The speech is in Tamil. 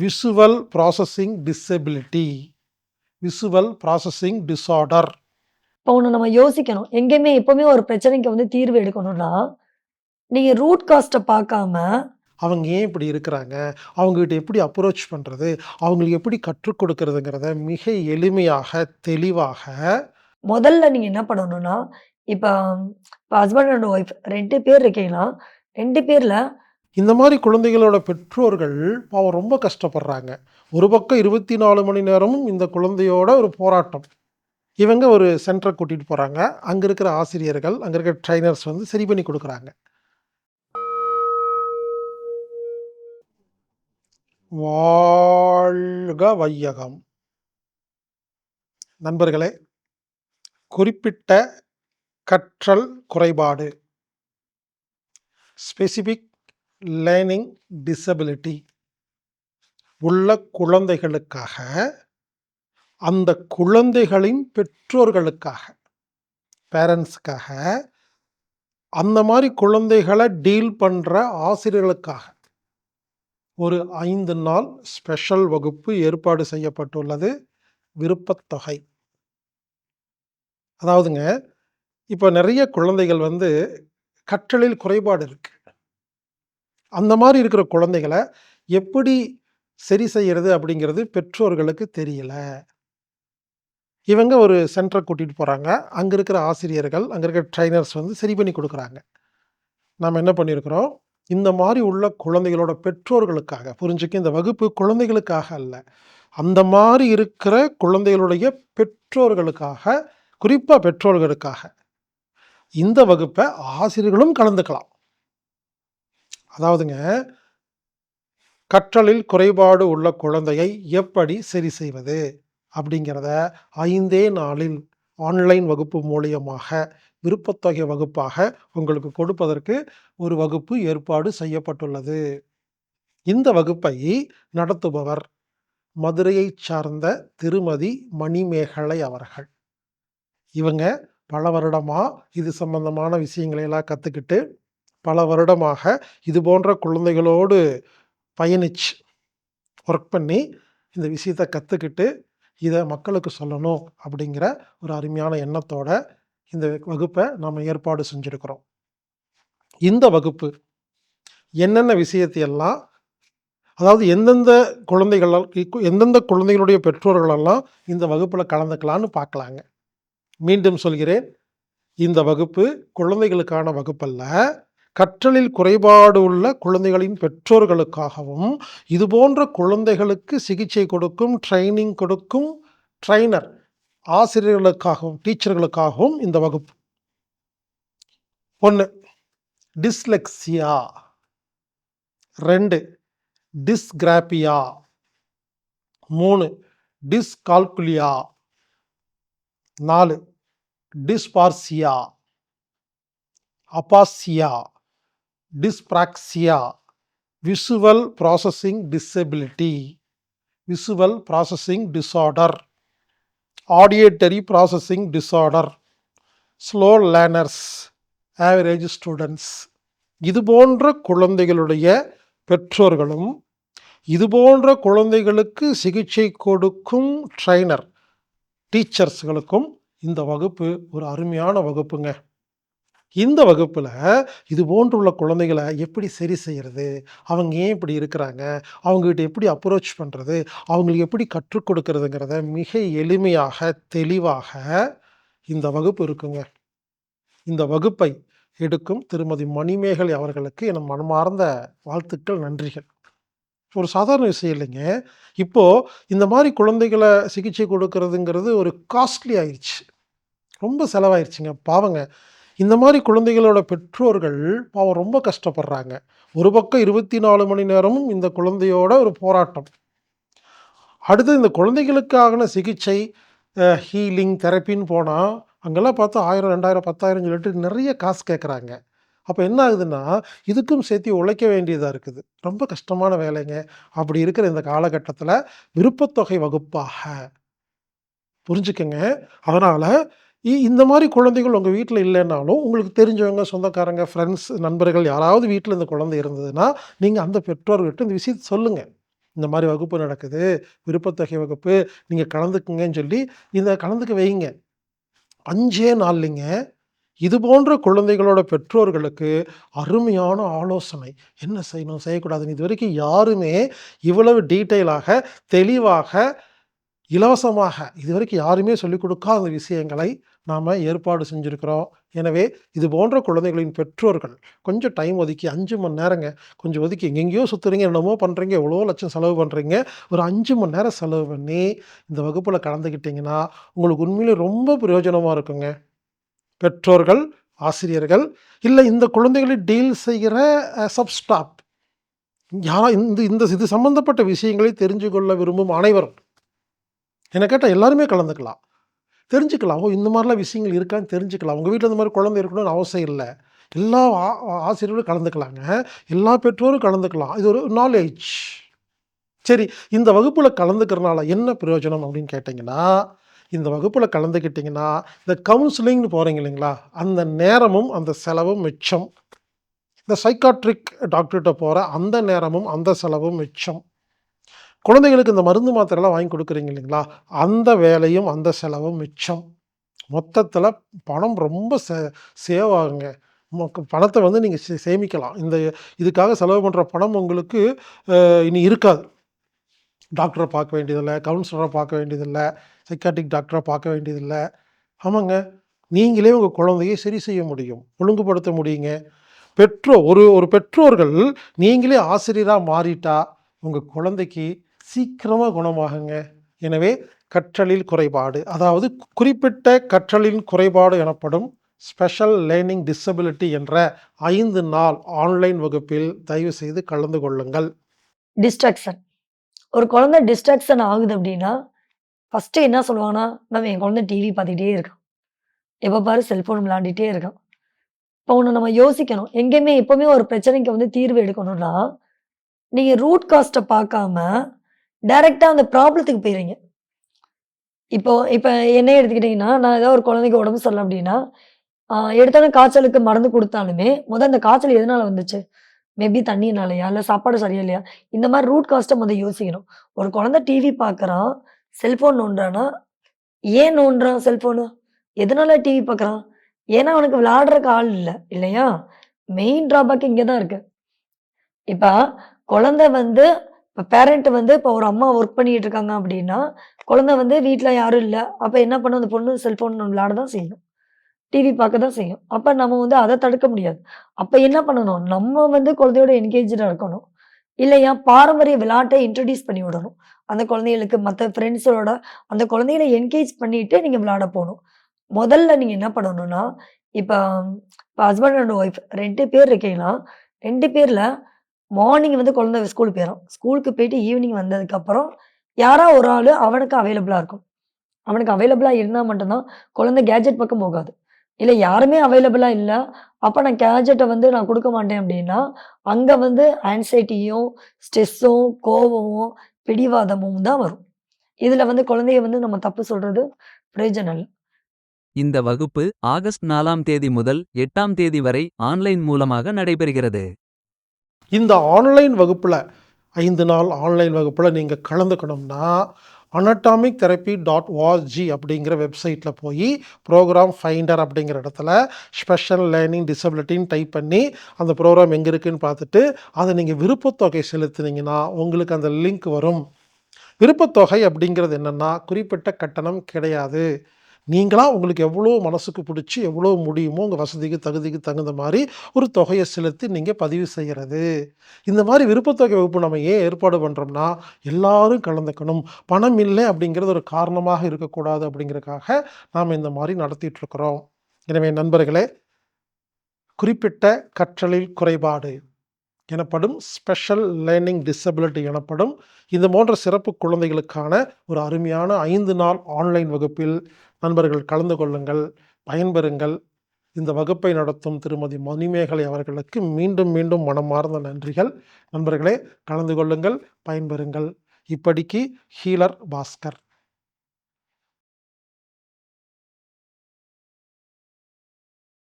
Visual processing disability visual processing disorder இப்போ ஒண்ணு நம்ம யோசிக்கணும். எங்கேயுமே எப்பவுமே ஒரு பிரச்சனைக்கு வந்து தீர்வு எடுக்கணும்னா, நீங்க ரூட் காஸ்ட்ட பார்க்காம அவங்க ஏன் இப்படி இருக்கிறாங்க? அவங்ககிட்ட எப்படி அப்ரோச் பண்றது? அவங்களுக்கு எப்படி கற்றுக் கொடுக்கிறதுங்கிறத மிக எளிமையாக, தெளிவாக முதல்ல நீங்க என்ன பண்ணணும்னா, இப்ப இப்ப ஹஸ்பண்ட் அண்ட் ஒய்ஃப் 2 பேர் இருக்கீங்கன்னா, 2 பேர்ல இந்த மாதிரி குழந்தைகளோட பெற்றோர்கள் பாவம் ரொம்ப கஷ்டப்படுறாங்க. ஒரு பக்கம் 24 மணி நேரமும் இந்த குழந்தையோட ஒரு போராட்டம். இவங்க ஒரு சென்டரை கூட்டிகிட்டு போகிறாங்க அங்கே இருக்கிற ஆசிரியர்கள், அங்கே இருக்கிற ட்ரைனர்ஸ் வந்து சரி பண்ணி கொடுக்குறாங்க வாழ்க வையகம்! நண்பர்களே, குறிப்பிட்ட கற்றல் குறைபாடு ஸ்பெசிஃபிக் லேர்னிங் டிசபிலிட்டி உள்ள குழந்தைகளுக்காக, அந்த குழந்தைகளின் பெற்றோர்களுக்காக, பேரண்ட்ஸுக்காக அந்த மாதிரி குழந்தைகளை டீல் பண்ணுற ஆசிரியர்களுக்காக ஒரு ஐந்து நாள் ஸ்பெஷல் வகுப்பு ஏற்பாடு செய்யப்பட்டுள்ளது. விருப்பத்தொகை. அதாவதுங்க, இப்போ நிறைய குழந்தைகள் வந்து கற்றலில் குறைபாடு இருக்குது அந்த மாதிரி இருக்கிற குழந்தைகளை எப்படி சரி செய்யறது அப்படிங்கிறது பெற்றோர்களுக்கு தெரியல. இவங்க ஒரு சென்டரை கூட்டிகிட்டு போகிறாங்க அங்கே இருக்கிற ஆசிரியர்கள், அங்கே இருக்கிற ட்ரைனர்ஸ் வந்து சரி பண்ணி கொடுக்குறாங்க நாம் என்ன பண்ணியிருக்கிறோம், இந்த மாதிரி உள்ள குழந்தைகளோட பெற்றோர்களுக்காக புரிஞ்சுக்க இந்த வகுப்பு குழந்தைகளுக்காக அல்ல. அந்த மாதிரி இருக்கிற குழந்தைகளுடைய பெற்றோர்களுக்காக, குறிப்பாக பெற்றோர்களுக்காக. இந்த வகுப்பை ஆசிரியர்களும் கலந்துக்கலாம். அதாவதுங்க, கற்றலில் குறைபாடு உள்ள குழந்தையை எப்படி சரி செய்வது? அப்படிங்கிறத ஐந்தே நாளில் ஆன்லைன் வகுப்பு மூலியமாக விருப்பத்தொகை வகுப்பாக உங்களுக்கு கொடுப்பதற்கு ஒரு வகுப்பு ஏற்பாடு செய்யப்பட்டுள்ளது. இந்த வகுப்பை நடத்துபவர் மதுரையைச் சார்ந்த திருமதி மணிமேகலை அவர்கள். இவங்க பல வருடமாக இது சம்பந்தமான விஷயங்களை எல்லாம் பல வருடமாக இது போன்ற குழந்தைகளோடு பயணிச்சு, ஒர்க் பண்ணி இந்த விஷயத்தை கற்றுக்கிட்டு இதை மக்களுக்கு சொல்லணும் அப்படிங்கிற ஒரு அருமையான எண்ணத்தோட இந்த வகுப்பை நாம் ஏற்பாடு செஞ்சிருக்கிறோம். இந்த வகுப்பு என்னென்ன விஷயத்தையெல்லாம் அதாவது எந்தெந்த குழந்தைகளால் எந்தெந்த குழந்தைகளுடைய பெற்றோர்களெல்லாம் இந்த வகுப்பில் கலந்துக்கலான்னு பார்க்கலாங்க. மீண்டும் சொல்கிறேன். இந்த வகுப்பு குழந்தைகளுக்கான வகுப்பல்ல. கற்றலில் குறைபாடு உள்ள குழந்தைகளின் பெற்றோர்களுக்காகவும், இதுபோன்ற குழந்தைகளுக்கு சிகிச்சை கொடுக்கும், ட்ரைனிங் கொடுக்கும் ட்ரைனர் ஆசிரியர்களுக்காகவும், டீச்சர்களுக்காகவும் இந்த வகுப்பு. ஒன்று டிஸ்லெக்ஸியா ரெண்டு டிஸ்கிராபியா மூணு டிஸ்கால்குலியா நாலு dysphasia aphasia dyspraxia visual processing disability visual processing disorder auditory processing disorder slow learners average students இது போன்ற குழந்தைகளுடைய பெற்றோர்களும், இது போன்ற குழந்தைகளுக்கு சிகிச்சை கொடுக்கும் ட்ரைனர் டீச்சர்ஸ்களுக்கும் இந்த வகுப்பு ஒரு அருமையான வகுப்புங்க. இந்த வகுப்பில் இது போன்றுள்ள குழந்தைகளை எப்படி சரி செய்யறது? அவங்க ஏன் இப்படி இருக்கிறாங்க? அவங்ககிட்ட எப்படி அப்ரோச் பண்ணுறது அவங்களுக்கு எப்படி கற்றுக் கொடுக்கறதுங்கிறத மிக எளிமையாக, தெளிவாக இந்த வகுப்பு இருக்குங்க. இந்த வகுப்பை எடுக்கும் திருமதி மணிமேகலை அவர்களுக்கு என் மனமார்ந்த வாழ்த்துக்கள், நன்றிகள். ஒரு சாதாரண விஷயம் இல்லைங்க. இப்போ இந்த மாதிரி குழந்தைகளை சிகிச்சை கொடுக்கறதுங்கிறது ஒரு காஸ்ட்லி ஆயிடுச்சு ரொம்ப செலவாயிருச்சுங்க. பாவங்க. இந்த மாதிரி குழந்தைகளோட பெற்றோர்கள் பாவம் ரொம்ப கஷ்டப்படுறாங்க. ஒரு பக்கம் 24 மணி நேரமும் இந்த குழந்தையோட ஒரு போராட்டம். அடுத்து இந்த குழந்தைகளுக்கான சிகிச்சை, ஹீலிங், தெரப்பின்னு போனால் அங்கெல்லாம் பார்த்தா 1000, 2000, 10,000 சொல்லிட்டு நிறைய காசு கேட்குறாங்க. அப்போ என்ன ஆகுதுன்னா, இதுக்கும் சேர்த்து உழைக்க வேண்டியதாக இருக்குது. ரொம்ப கஷ்டமான வேலைங்க. அப்படி இருக்கிற இந்த காலகட்டத்தில் விருப்பத்தொகை வகுப்பாக புரிஞ்சுக்கங்க. அதனால் இ இந்த மாதிரி குழந்தைகள் உங்கள் வீட்டில் இல்லைன்னாலும் உங்களுக்கு தெரிஞ்சவங்க, சொந்தக்காரங்க, ஃப்ரெண்ட்ஸ், நண்பர்கள் யாராவது வீட்டில் இந்த குழந்தை இருந்ததுன்னா, நீங்கள் அந்த பெற்றோர்கிட்ட இந்த விஷயத்தை சொல்லுங்கள் இந்த மாதிரி வகுப்பு நடக்குது விருப்பத்தொகை வகுப்பு நீங்கள் கலந்துக்குங்கன்னு சொல்லி இந்த கலந்துக்க வைங்க. அஞ்சே நாள்லைங்க இது போன்ற குழந்தைகளோட பெற்றோர்களுக்கு அருமையான ஆலோசனை. என்ன செய்யணும் செய்யக்கூடாதுன்னு இது வரைக்கும் யாருமே இவ்வளவு டீட்டெயிலாக தெளிவாக இலவசமாக இதுவரைக்கும் யாருமே சொல்லிக் கொடுக்காத விஷயங்களை நாம் ஏற்பாடு செஞ்சுருக்கிறோம். எனவே இது போன்ற குழந்தைகளின் பெற்றோர்கள் கொஞ்சம் டைம் ஒதுக்கி அஞ்சு மணி நேரங்க கொஞ்சம் ஒதுக்கி எங்கெங்கேயோ சுற்றுறீங்க என்னமோ பண்ணுறீங்க எவ்வளோ லட்சம் செலவு பண்ணுறீங்க ஒரு அஞ்சு மணி நேரம் செலவு பண்ணி இந்த வகுப்பில் கலந்துக்கிட்டிங்கன்னா உங்களுக்கு உண்மையிலே ரொம்ப பிரயோஜனமாக இருக்குங்க. பெற்றோர்கள் ஆசிரியர்கள் இல்லை இந்த குழந்தைகளை டீல் செய்கிற சப்ஸ்டாப் யாரா இந்த இந்த இது சம்மந்தப்பட்ட விஷயங்களை தெரிஞ்சு கொள்ள விரும்பும் அனைவரும். என்னை கேட்டால் எல்லாருமே கலந்துக்கலாம். தெரிஞ்சுக்கலாம். ஓ இந்த மாதிரிலாம் விஷயங்கள் இருக்கான்னு தெரிஞ்சுக்கலாம். உங்கள் வீட்டில் இந்த மாதிரி குழந்தை இருக்கணும்னு அவசியம் இல்லை. எல்லா ஆ- ஆசிரியர்களும் கலந்துக்கலாங்க. எல்லா பெற்றோரும் கலந்துக்கலாம். இது ஒரு நாலேஜ் சரி இந்த வகுப்பில் கலந்துக்கிறனால என்ன பிரயோஜனம் அப்படின்னு கேட்டிங்கன்னா இந்த வகுப்பில் கலந்துக்கிட்டிங்கன்னா இந்த கவுன்சிலிங்னு போகிறீங்க இல்லைங்களா அந்த நேரமும் அந்த செலவும் மிச்சம். இந்த சைக்காட்ரிக் டாக்டர்கிட்ட போகிற அந்த நேரமும் அந்த செலவும் மிச்சம். குழந்தைகளுக்கு இந்த மருந்து மாத்திரைலாம் வாங்கி கொடுக்குறீங்க இல்லைங்களா? அந்த வேலையும் அந்த செலவும் மிச்சம். மொத்தத்தில் பணம் ரொம்ப சே சேவ் ஆகுங்க பணத்தை வந்து நீங்கள் சே சேமிக்கலாம். இந்த இதுக்காக செலவு பண்ணுற பணம் உங்களுக்கு இனி இருக்காது. டாக்டரை பார்க்க வேண்டியதில்லை கவுன்சிலரை பார்க்க வேண்டியதில்லை சைக்காட்டிக் டாக்டரை பார்க்க வேண்டியதில்லை. ஆமாங்க. நீங்களே உங்கள் குழந்தையை சரி செய்ய முடியும். ஒழுங்குபடுத்த முடியுங்க. பெற்றோர் ஒரு ஒரு பெற்றோர்கள் நீங்களே ஆசிரியராக மாறிட்டா உங்கள் குழந்தைக்கு சீக்கிரமாக குணமாகுங்க. எனவே கற்றலில் குறைபாடு அதாவது குறிப்பிட்ட கற்றலின் குறைபாடு எனப்படும் ஸ்பெஷல் லேர்னிங் டிசபிலிட்டி என்ற ஐந்து நாள் ஆன்லைன் வகுப்பில் தயவு செய்து கலந்து கொள்ளுங்கள். டிஸ்ட்ராக்ஷன் ஒரு குழந்தை டிஸ்ட்ராக்ஷன் ஆகுது அப்படின்னா ஃபஸ்ட்டு என்ன சொல்லுவாங்கன்னா நம்ம என் குழந்தை டிவி பார்த்துக்கிட்டே இருக்கான். எப்போ பாரு செல்ஃபோன் விளாண்டுட்டே இருக்கான். இப்போ ஒன்று நம்ம யோசிக்கணும். எங்கேயுமே எப்போவுமே ஒரு பிரச்சனைக்கு வந்து தீர்வு எடுக்கணும்னா நீங்கள் ரூட் காஸ்ட்டை பார்க்காம டைரெக்டாக அந்த ப்ராப்ளத்துக்கு போயிடுறீங்க இப்போ இப்போ என்ன எடுத்துக்கிட்டிங்கன்னா நான் ஏதாவது ஒரு குழந்தைக்கு உடம்பு சொல்ல அப்படின்னா எடுத்தாலும் எடுத்தோடனே காய்ச்சலுக்கு மருந்து கொடுத்தாலுமே முதல் அந்த காய்ச்சல் எதனால வந்துச்சு? மேபி தண்ணினாலையா இல்லை சாப்பாடு சரியா இல்லையா? இந்த மாதிரி ரூட் காஸ்ட்டை முதல் யோசிக்கணும். ஒரு குழந்தை டிவி பார்க்குறான் செல்ஃபோன் நோண்டுறான்னா ஏன் நோண்டுறான் செல்ஃபோனு எதனால டிவி பார்க்குறான்? ஏன்னா அவனுக்கு விளையாடுறக்கு ஆள் இல்லை இல்லையா? மெயின் ட்ராபேக் இங்கே தான் இருக்கு. இப்போ குழந்தை வந்து இப்போ பேரண்ட் வந்து இப்போ ஒரு அம்மா ஒர்க் பண்ணிட்டு இருக்காங்க அப்படின்னா குழந்தை வந்து வீட்டில் யாரும் இல்லை. அப்போ என்ன பண்ணும்? அந்த பொண்ணு செல்ஃபோன் விளையாட தான் செய்யும். டிவி பார்க்க தான் செய்யும். அப்போ நம்ம வந்து அதை தடுக்க முடியாது. அப்போ என்ன பண்ணணும்? நம்ம வந்து குழந்தையோட என்கேஜாக இருக்கணும். இல்லையா பாரம்பரிய விளையாட்டை இன்ட்ரடியூஸ் பண்ணி விடணும். அந்த குழந்தைகளுக்கு மற்ற ஃப்ரெண்ட்ஸோட அந்த குழந்தைகளை என்கேஜ் பண்ணிட்டு நீங்கள் விளையாட போகணும். முதல்ல நீங்கள் என்ன பண்ணணும்னா இப்போ இப்போ ஹஸ்பண்ட் அண்ட் ஒய்ஃப் ரெண்டு பேர் இருக்கீங்கன்னா ரெண்டு பேரில் மார்னிங் வந்து குழந்தை ஸ்கூலுக்கு போயிடும் ஸ்கூலுக்கு போயிட்டு ஈவினிங் வந்ததுக்கப்புறம் யாரோ ஒரு ஆள் அவனுக்கு அவைலபிளாக இருக்கும். அவனுக்கு அவைலபிளாக இருந்தால் மட்டும்தான் குழந்தை கேஜெட் பக்கம் போகாது. இல்லை யாருமே அவைலபிளாக இல்லை. அப்போ நான் கேஜெட்டை வந்து நான் கொடுக்க மாட்டேன் அப்படின்னா அங்கே வந்து ஆன்சைட்டியும் ஸ்ட்ரெஸ்ஸும் கோபமும் பிடிவாதமும் தான் வரும். இதில் வந்து குழந்தைய வந்து நம்ம தப்பு சொல்கிறது பிரயோஜனம் இல்லை. இந்த வகுப்பு ஆகஸ்ட் நாலாம் தேதி முதல் எட்டாம் தேதி வரை ஆன்லைன் மூலமாக நடைபெறுகிறது. இந்த ஆன்லைன் வகுப்பில் ஐந்து நாள் ஆன்லைன் வகுப்பில் நீங்கள் கலந்துக்கணும்னா அனட்டாமிக் தெரப்பி டாட் வாஜி அப்படிங்கிற வெப்சைட்டில் போய் ப்ரோக்ராம் ஃபைண்டர் அப்படிங்கிற இடத்துல ஸ்பெஷல் லேர்னிங் டிசபிலிட்டின்னு டைப் பண்ணி அந்த ப்ரோக்ராம் எங்கே இருக்குன்னு பார்த்துட்டு அதை நீங்கள் விருப்பத்தொகை செலுத்துனீங்கன்னா உங்களுக்கு அந்த லிங்க் வரும். விருப்பத்தொகை அப்படிங்கிறது என்னென்னா குறிப்பிட்ட கட்டணம் கிடையாது. நீங்களாக உங்களுக்கு எவ்வளோ மனசுக்கு பிடிச்சி எவ்வளோ முடியுமோ உங்கள் வசதிக்கு தகுதிக்கு தகுந்த மாதிரி ஒரு தொகையை செலுத்தி நீங்கள் பதிவு செய்கிறது இந்த மாதிரி விருப்பத்தொகை வகுப்பு நம்ம ஏன் ஏற்பாடு பண்ணுறோம்னா எல்லாரும் கலந்துக்கணும். பணம் இல்லை அப்படிங்கிறது ஒரு காரணமாக இருக்கக்கூடாது அப்படிங்கிறதுக்காக நாம் இந்த மாதிரி நடத்திட்டுருக்குறோம் எனவே நண்பர்களே குறிப்பிட்ட கற்றலில் குறைபாடு எனப்படும் ஸ்பெஷல் லேர்னிங் டிசபிலிட்டி எனப்படும் இந்த போன்ற சிறப்பு குழந்தைகளுக்கான ஒரு அருமையான ஐந்து நாள் ஆன்லைன் வகுப்பில் நண்பர்கள் கலந்து கொள்ளுங்கள் பயன்பெறுங்கள். இந்த வகுப்பை நடத்தும் திருமதி மணிமேகலை அவர்களுக்கு மீண்டும் மீண்டும் மனமார்ந்த நன்றிகள். நண்பர்களே கலந்து கொள்ளுங்கள் பயன்பெறுங்கள். இப்படிக்கு ஹீலர் பாஸ்கர்.